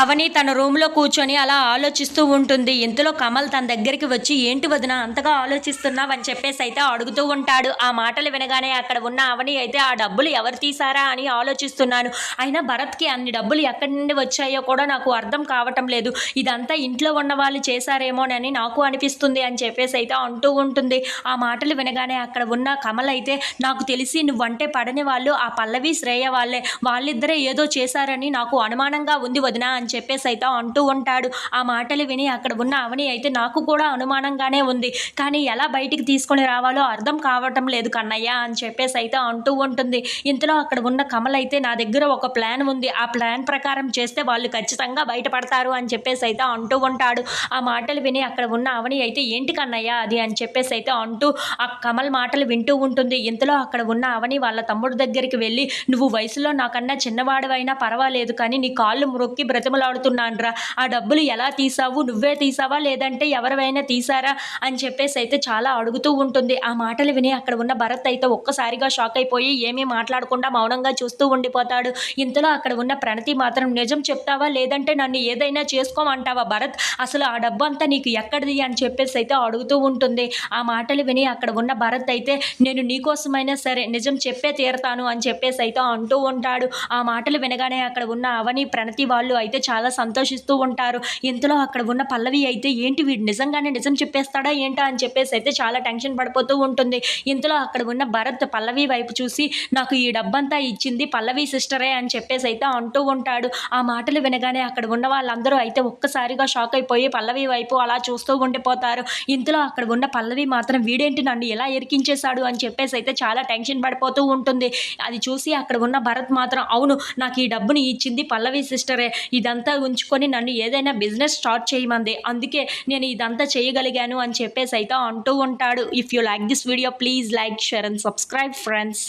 అవని తన రూమ్లో కూర్చొని అలా ఆలోచిస్తూ ఉంటుంది. ఇంతలో కమల్ తన దగ్గరికి వచ్చి ఏంటి వదిన అంతగా ఆలోచిస్తున్నావని చెప్పేసి అయితే అడుగుతూ ఉంటాడు. ఆ మాటలు వినగానే అక్కడ ఉన్న అవని అయితే ఆ డబ్బులు ఎవరు తీసారా అని ఆలోచిస్తున్నాను. అయినా భరత్కి అన్ని డబ్బులు ఎక్కడి నుండి వచ్చాయో కూడా నాకు అర్థం కావటం లేదు. ఇదంతా ఇంట్లో ఉన్న వాళ్ళు చేశారేమోనని నాకు అనిపిస్తుంది అని చెప్పేసి అయితే అంటూ ఉంటుంది. ఆ మాటలు వినగానే అక్కడ ఉన్న కమల్ అయితే నాకు తెలిసి నువ్వంటే పడని వాళ్ళు ఆ పల్లవి శ్రేయ వాళ్ళే. వాళ్ళిద్దరే ఏదో చేశారని నాకు అనుమానంగా ఉంది వదిన అని అని చెప్పేసి అయితే అంటూ ఉంటాడు. ఆ మాటలు విని అక్కడ ఉన్న అవని అయితే నాకు కూడా అనుమానంగానే ఉంది. కానీ ఎలా బయటికి తీసుకొని రావాలో అర్థం కావటం లేదు కన్నయ్య అని చెప్పేసి అయితే అంటూ ఉంటుంది. ఇంతలో అక్కడ ఉన్న కమల్ అయితే నా దగ్గర ఒక ప్లాన్ ఉంది. ఆ ప్లాన్ ప్రకారం చేస్తే వాళ్ళు ఖచ్చితంగా బయటపడతారు అని చెప్పేసి అయితే అంటూ ఉంటాడు. ఆ మాటలు విని అక్కడ ఉన్న అవని అయితే ఏంటి కన్నయ్య అది అని చెప్పేసి అయితే అంటూ ఆ కమల్ మాటలు వింటూ ఉంటుంది. ఇంతలో అక్కడ ఉన్న అవని వాళ్ళ తమ్ముడు దగ్గరికి వెళ్ళి నువ్వు వయసులో నాకన్నా చిన్నవాడవైనా పర్వాలేదు కానీ నీ కాళ్ళు మొక్కి బ్రతిమలాడుతున్నానురా ఆ డబ్బులు ఎలా తీసావు? నువ్వే తీసావా? లేదంటే ఎవరివైనా తీసారా? అని చెప్పేసి అయితే చాలా అడుగుతూ ఉంటుంది. ఆ మాటలు విని అక్కడ ఉన్న భరత్ అయితే ఒక్కసారిగా షాక్ అయిపోయి ఏమీ మాట్లాడకుండా మౌనంగా చూస్తూ ఉండిపోతాడు. ఇంతలో అక్కడ ఉన్న ప్రణతి మాత్రం నిజం చెప్తావా? లేదంటే నన్ను ఏదైనా చేసుకోమంటావా భరత్? అసలు ఆ డబ్బు అంతా నీకు ఎక్కడిది? అని చెప్పేసి అయితే అడుగుతూ ఉంటుంది. ఆ మాటలు విని అక్కడ ఉన్న భరత్ అయితే నేను నీకోసమైనా సరే నిజం చెప్పే తీరతాను అని చెప్పేసి అయితే అంటూ ఉంటాడు. ఆ మాటలు వినగానే అక్కడ ఉన్న అవని ప్రణతి వాళ్ళు అయితే చాలా సంతోషిస్తూ ఉంటారు. ఇంతలో అక్కడ ఉన్న పల్లవి అయితే ఏంటి వీడు నిజంగానే నిజం చెప్పేస్తాడా ఏంటా? అని చెప్పేసి అయితే చాలా టెన్షన్ పడిపోతూ ఉంటుంది. ఇంతలో అక్కడ ఉన్న భరత్ పల్లవి వైపు చూసి నాకు ఈ డబ్బంతా ఇచ్చింది పల్లవి సిస్టరే అని చెప్పేసి అయితే అంటూ ఉంటాడు. ఆ మాటలు వినగానే అక్కడ ఉన్న వాళ్ళందరూ అయితే ఒక్కసారిగా షాక్ అయిపోయి పల్లవి వైపు అలా చూస్తూ ఉండిపోతారు. ఇంతలో అక్కడ ఉన్న పల్లవి మాత్రం వీడేంటి నన్ను ఎలా ఎరికించేశాడు? అని చెప్పేసి అయితే చాలా టెన్షన్ పడిపోతూ ఉంటుంది. అది చూసి అక్కడ ఉన్న భరత్ మాత్రం అవును నాకు ఈ డబ్బుని ఇచ్చింది పల్లవి సిస్టరే. ఇదంతా ఉంచుకొని నన్ను ఏదైనా బిజినెస్ స్టార్ట్ చేయమంది. అందుకే నేను ఇదంతా చేయగలిగాను అని చెప్పేసి అయితే అంటూ ఉంటాడు. If you like this video please like share and subscribe friends